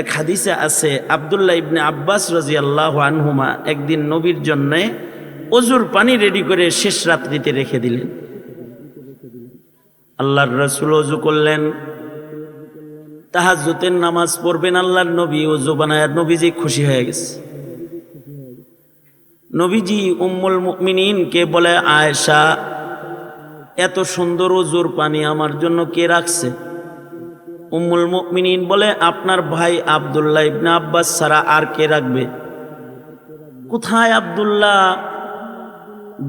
এক হাদিসে আছে, আবদুল্লাহ ইবনে আব্বাস রাজি আল্লাহ আনহুমা একদিন নবীর জন্যে অজুর পানি রেডি করে শেষ রাত্রিতে রেখে দিলেন। আল্লাহর রসুল অজু করলেন। তাহাজুতের নামাজ পড়বেন আল্লাহর নবী অজু বানায় নবীজি খুশি হয়ে গেছে। নবীজি উম্মুল মুমিনিনকে বলে, আয়েশা, এত সুন্দর অজুর পানি আমার জন্য কে রাখছে? উম্মুল মুমিনিন বলে, আপনার ভাই আব্দুল্লাহ ইবনে আব্বাস ছাড়া আর কে রাখবে? কোথায় আব্দুল্লাহ?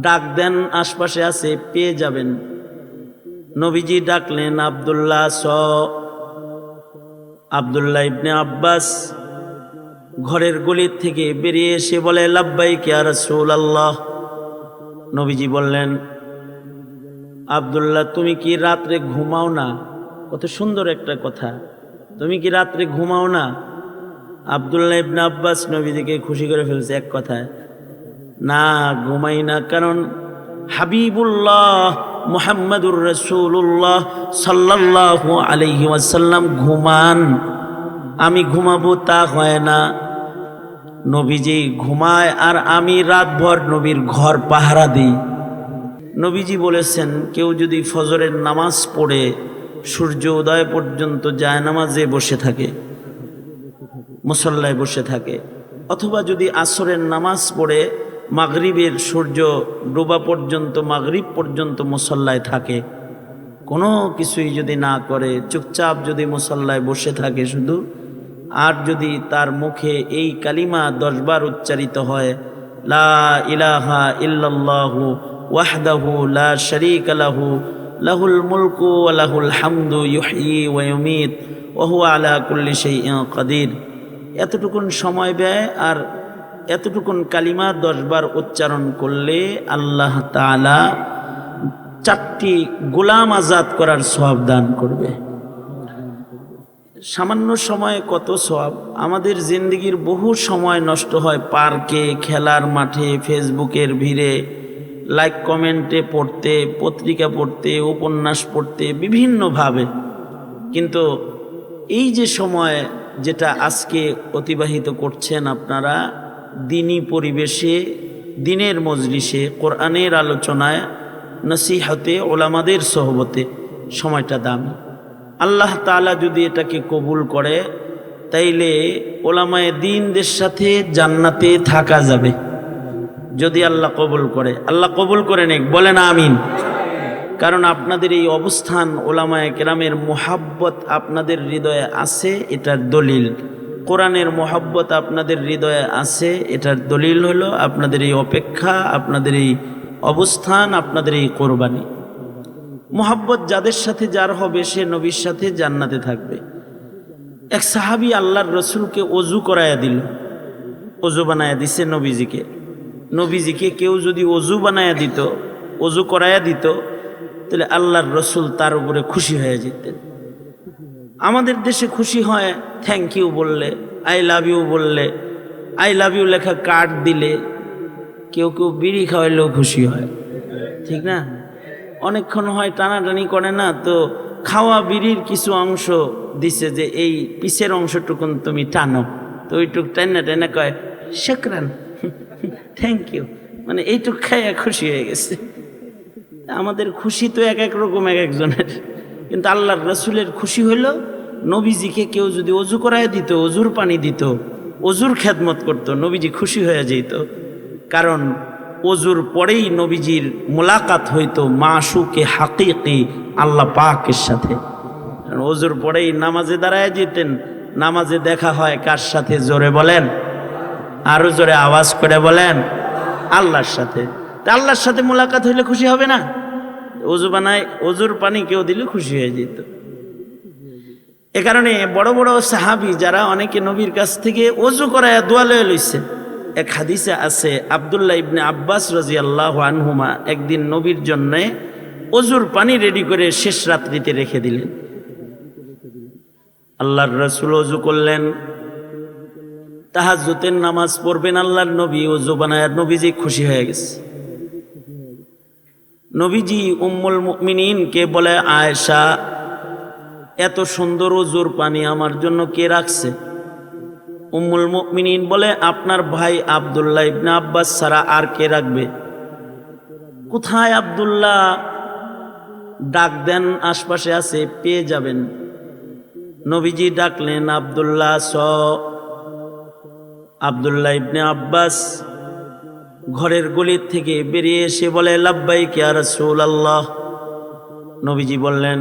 ডাক দেন, আশপাশে আছে, পেয়ে যাবেন। নবীজি ডাকলেন, আব্দুল্লাহ, স। আব্দুল্লাহ ইবনে আব্বাস ঘরের গলির থেকে বেরিয়ে এসে বলে লাব্বাই কে আর আল্লাহ নবীজি বললেন, আবদুল্লাহ, তুমি কি রাত্রে ঘুমাও না? কত সুন্দর একটা কথা। তুমি কি রাত্রে ঘুমাও না? আবদুল্লাহ ইবনে আব্বাস নবীজিকে খুশি করে ফেলছে এক কথায়। না, ঘুমাই না, কারণ হাবিবুল্লাহ মুহাম্মাদুর রসুল্লাহ সাল্লাহ আলহি ওয়াসাল্লাম ঘুমান। আমি ঘুমাবো তা হয় না। নবীজি ঘুমায় আর আমি রাতভর নবীর ঘর পাহারা দিই। নবীজি বলেছেন, কেউ যদি ফজরের নামাজ পড়ে সূর্য উদয় পর্যন্ত যায় নামাজে বসে থাকে, মুসল্লায় বসে থাকে, অথবা যদি আসরের নামাজ পড়ে, মাগরিবের সূর্য ডোবা পর্যন্ত, মাগরিব পর্যন্ত মুসল্লায় থাকে। কোনো কিছুই যদি না করে, চুপচাপ যদি মুসল্লায় বসে থাকে শুধু, আর যদি তার মুখে এই কালিমা দশবার উচ্চারিত হয়, লা ইলাহা ইল্লাল্লাহু ওয়াহদাহু লা শারীকা লাহু লাহুল মুলকু ওয়া লাহুল হামদু ইউহয়ি ওয়া ওহু আলা কুল্লি শাইইন কাদির। এতটুকুন সময় ব্যয় আর এতটুকুন কালিমা দশবার উচ্চারণ করলে আল্লাহ তাআলা চারটি গোলাম আজাদ করার সওয়াব দান করবে। সামান্য সময়ে কত সব আমাদের জিন্দগির বহু সময় নষ্ট হয় পার্কে, খেলার মাঠে, ফেসবুকের ভিড়ে। লাইক কমেন্টে পড়তে, পত্রিকা পড়তে, উপন্যাস পড়তে, বিভিন্নভাবে। কিন্তু এই যে সময় যেটা আজকে অতিবাহিত করছেন আপনারা, দিনী পরিবেশে, দিনের মজলিসে, কোরআনের আলোচনায়, নসিহতে, ওলামাদের সহবতে সময়টা দামি। আল্লাহ তালা যদি এটাকে কবুল করে, তাইলে ওলামায় দিনদের সাথে জান্নাতে থাকা যাবে। যদি আল্লাহ কবুল করে, আল্লাহ কবুল করে নেক বলেন আমিন। কারণ আপনাদের এই অবস্থান ওলামায় কেরামের মোহাব্বত আপনাদের হৃদয়ে আছে, এটার দলিল। কোরআনের মোহাব্বত আপনাদের হৃদয়ে আছে, এটার দলিল হলো আপনাদের এই অপেক্ষা, আপনাদের এই অবস্থান, আপনাদের এই কোরবানি। মোহাব্বত যাদের সাথে যার হবে, সে নবীর সাথে জান্নাতে থাকবে। এক সাহাবি আল্লাহর রসুলকে অজু করাইয়া দিল। অজু বানায়া দিছে নবীজিকে। নবীজিকে কেউ যদি অজু বানায়া দিত, অজু করাইয়া দিত, তাহলে আল্লাহর রসুল তার উপরে খুশি হয়ে যেতেন। আমাদের দেশে খুশি হয় থ্যাংক ইউ বললে আই লাভ ইউ বললে আই লাভ ইউ লেখা কার্ড দিলে, কেউ কেউ বিড়ি খাওয়াইলেও খুশি হয়। ঠিক না? অনেকক্ষণ হয় টানাটানি করে না, তো খাওয়া বিড়ির কিছু অংশ দিছে যে এই পিসের অংশটুকুন তুমি টানো। তো ওইটুক টানা টানা কয়, শেকরান। থ্যাংক ইউ মানে এইটুক খাইয়া খুশি হয়ে গেছে। আমাদের খুশি তো এক এক রকম এক একজনের। কিন্তু আল্লাহর রসুলের খুশি হইল, নবীজিকে কেউ যদি অজু করায় দিত, অজুর পানি দিত, অজুর খেদমত করত, নবীজি খুশি হয়ে যেত কারণ অজুর পরেই নবীজির মোলাকাত হইতো মাসুকে হাকিকি, আল্লাহ পাকের সাথে। অজুর পরেই নামাজে দাঁড়ায় যেতেন, নামাজে দেখা হয় কার সাথে, জোরে বলেন। আরও জোরে আওয়াজ করে বলেন, আল্লাহর সাথে। তা আল্লাহর সাথে মোলাকাত হইলে খুশি হবে না? অজু বানায় অজুর পানি কেউ দিলে খুশি হয়ে যেত। এ কারণে বড় বড় সাহাবি যারা অনেকে নবীর কাছ থেকে অজু করায় দোয়া লয়ে লইছে। এক হাদিসে আছে, আবদুল্লাহ ইবনে আব্বাস রাজি আল্লাহ আনহুমা একদিন নবীর জন্যে অজুর পানি রেডি করে শেষ রাত্রিতে রেখে দিলেন। আল্লাহর রসুল অজু করলেন তাহাজুতের নামাজ পড়বেন আল্লাহর নবী অজু বানায় নবীজি খুশি হয়ে গেছে। নবীজি উম্মুল মুমিনিনকে বলে, আয়েশা, এত সুন্দর অজুর পানি আমার জন্য কে রাখছে? উম্মুল মুমিনিন বলে, আপনার ভাই আবদুল্লাহ ইবনে আব্বাস ছাড়া আর কে রাখবে? কোথায় আবদুল্লাহ? ডাক দেন, আশপাশে আছে, পেয়ে যাবেন। নবীজি ডাকলেন, আবদুল্লাহ স আবদুল্লাহ ইবনে আব্বাস ঘরের গলির থেকে বেরিয়ে এসে বলে লাব্বাই কে আর আল্লাহ নবীজি বললেন,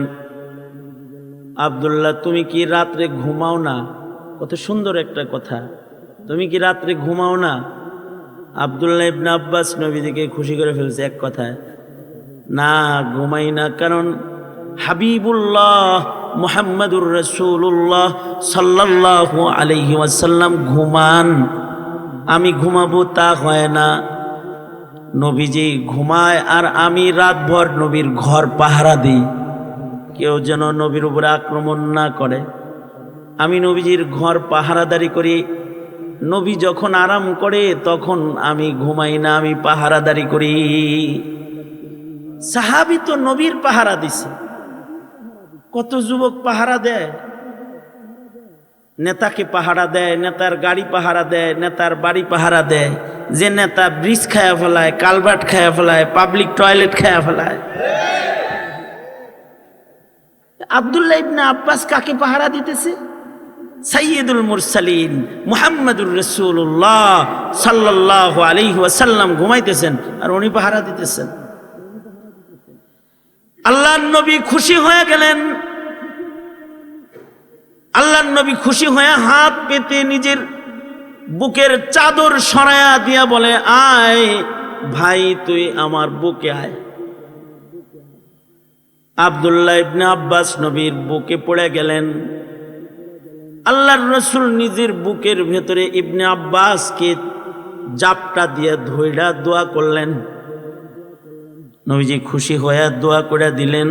আবদুল্লাহ, তুমি কি রাত্রে ঘুমাও না? কত সুন্দর একটা কথা, তুমি কি রাত্রে ঘুমাও না? আবদুল্লাহ ইবনে আব্বাস নবীজিকে খুশি করে ফেলছে এক কথায়, না, ঘুমাই না, কারণ হাবিবুল্লাহ মুহাম্মাদুর রসুল্লাহ সাল্লাহ আলহি ওয়াসাল্লাম ঘুমান। আমি ঘুমাবো তা হয় না। নবীজি ঘুমায় আর আমি রাতভর নবীর ঘর পাহারা দিই। কেউ যেন নবীর উপরে আক্রমণ না করে। আমি নবীজির ঘর পাহারাদারি করি। নবী যখন আরাম করে, তখন আমি ঘুমাই না, আমি পাহারাদারি করি। সাহাবি তো নবীর পাহারা দিছে। কত যুবক পাহারা দেয়? নেতাকে পাহারা দেয়, নেতার গাড়ি পাহারা দেয়, নেতার বাড়ি পাহারা দেয়। যে নেতা ব্রিজ খায়া ফেলায়, কালভার্ট খায়া ফেলায়, পাবলিক টয়লেট খায়া ফেলায়। আবদুল্লাহ ইবনে আব্বাস কাকে পাহারা দিতেছে? সাইয়দুল মুরসালিন মুহাম্মদুর রসুল্লাহ সাল্লাহ আলাইহি ওয়াসাল্লাম ঘুমাইতেছেন আর উনি পাহারা দিতেছেন। আল্লাহ নবী খুশি হয়ে গেলেন। আল্লাহ নবী খুশি হয়ে হাত পেতে নিজের বুকের চাদর সরায়া দিয়া বলে, আয় ভাই, তুই আমার বুকে আয়। আবদুল্লাহ ইবনে আব্বাস নবীর বুকে পড়ে গেলেন। আল্লাহর রসুল নিজের বুকের ভেতরে ইবনে আব্বাসকে জাপটা দিয়ে ধৈরা দোয়া করলেন। নবীজি খুশি হয়ে দোয়া করে দিলেন,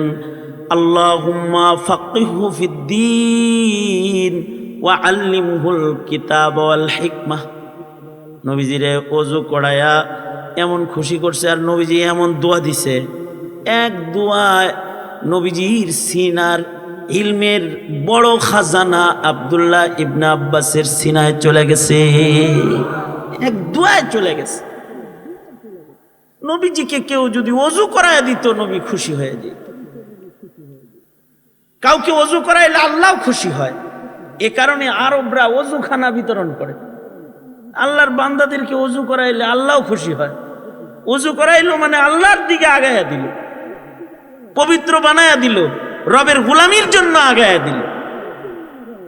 আল্লাহুম্মা ফাকিহু ফিদ্দিন ওয়া আল্লিমহুল কিতাব ওয়াল হিকমাহ নবীজিরে অজু করায়া এমন খুশি করছে আর নবীজি এমন দোয়া দিছে। এক দোয়ায় নবীজির সিনার ইলমের বড় খাজানা আবদুল্লাহ ইবনা আব্বাসের সিনায় চলে গেছে। এক দোয়ায় চলে গেছে। নবীজিকে কেউ যদি অজু করায় দিত, নবী খুশি হয়ে যেত। কাউকে অজু করাইলে আল্লাহ খুশি হয়। এ কারণে আরবরা অজুখানা বিতরণ করে। আল্লাহর বান্দাদেরকে অজু করাইলে আল্লাহ খুশি হয়। অজু করাইলো মানে আল্লাহর দিকে আগায়া দিল। পবিত্র বানায়া দিল। রবের গোলামির জন্য আগায়া দিল।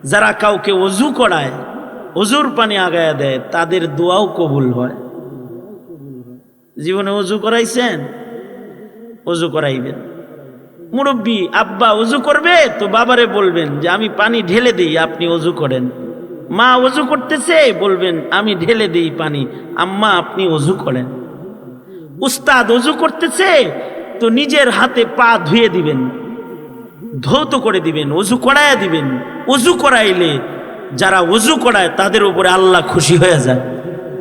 যারা কাউকে অজু করায়, অজুর পানি আগায়া দেয়, তাদের দোয়াও কবুল হয়। জীবনে অজু করাইছেন অজু করাইবেন। মুরব্বী, আব্বা অজু করবে? তো বাবারে বলবেন যে, আমি পানি ঢেলে দিই, আপনি অজু করেন। মা অজু করতেছে, বলবেন, আমি ঢেলে দিই পানি, আম্মা আপনি অজু করেন। উস্তাদ অজু করতেছে, তো নিজের হাতে পা ধুয়ে দিবেন। ধৌত করে দিবেন অজু করাইয়া দিবেন। অজু করাইলে যারা অজু করায়, তাদের উপরে আল্লাহ খুশি হয়ে যায়।